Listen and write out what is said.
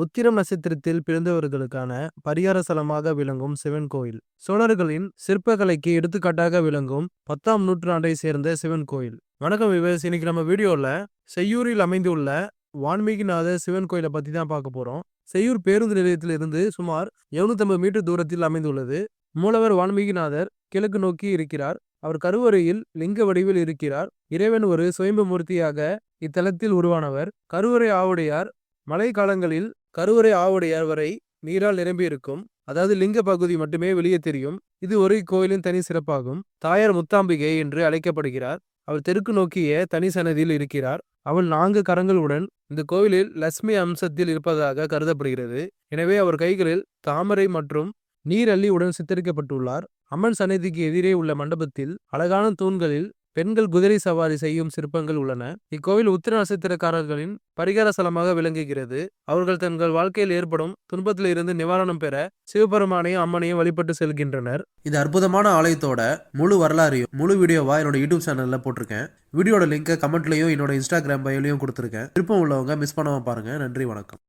உத்திரம் நட்சத்திரத்தில் பிறந்தவர்களுக்கான பரிகார ஸ்தலமாக விளங்கும் சிவன் கோயில். சோழர்களின் சிற்பக்கலைக்கு எடுத்துக்காட்டாக விளங்கும் பத்தாம் நூற்றாண்டை சேர்ந்த சிவன் கோயில். வணக்கம் விவேஸ். இன்னைக்கு நம்ம வீடியோல செய்யூரில் அமைந்துள்ள வான்மீகிநாத சிவன் கோயிலை பத்தி தான் பார்க்க போறோம். செய்யூர் பேருந்து நிலையத்திலிருந்து சுமார் 750 மீட்டர் தூரத்தில் அமைந்துள்ளது. மூலவர் வான்மீகிநாதர் கிழக்கு நோக்கி இருக்கிறார். அவர் கருவறையில் லிங்க வடிவில் இருக்கிறார். இறைவன் ஒரு சுயம்பு மூர்த்தியாக இத்தலத்தில் உருவானவர். கருவறை ஆவுடையார். மழை காலங்களில் கருவறை ஆவுடையார் வரை நீரால் நிரம்பியிருக்கும். அதாவது லிங்க பகுதி மட்டுமே வெளியே தெரியும். இது ஒரு கோயிலின் தனி சிறப்பாகும். தாயார் முத்தாம்பிகை என்று அழைக்கப்படுகிறார். அவர் தெற்கு நோக்கிய தனி சன்னதியில் இருக்கிறார். அவள் நான்கு கரங்களுடன் இந்த கோவிலில் லட்சுமி அம்சத்தில் இருப்பதாக கருதப்படுகிறது. எனவே அவர் கைகளில் தாமரை மற்றும் நீரள்ளி உடன் சித்தரிக்கப்பட்டுள்ளார். அம்மன் சன்னதிக்கு எதிரே உள்ள மண்டபத்தில் அழகான தூண்களில் பெண்கள் குதிரை சவாரி செய்யும் சிற்பங்கள் உள்ளன. இக்கோவில் உத்திர நட்சத்திரக்காரர்களின் பரிகார ஸ்தலமாக விளங்குகிறது. அவர்கள் தங்கள் வாழ்க்கையில் ஏற்படும் துன்பத்தில் இருந்து நிவாரணம் பெற சிவபெருமானையும் அம்மனையும் வழிபட்டு செல்கின்றனர். இது அற்புதமான ஆலயத்தோட முழு வரலாறையும் முழு வீடியோவா என்னோட யூடியூப் சேனல்ல போட்டிருக்கேன். வீடியோட லிங்கை கமெண்ட்லயும் என்னோட இன்ஸ்டாகிராம் பயோலையும் கொடுத்துருக்கேன். விருப்பம் உள்ளவங்க மிஸ் பண்ணாம பாருங்க. நன்றி வணக்கம்.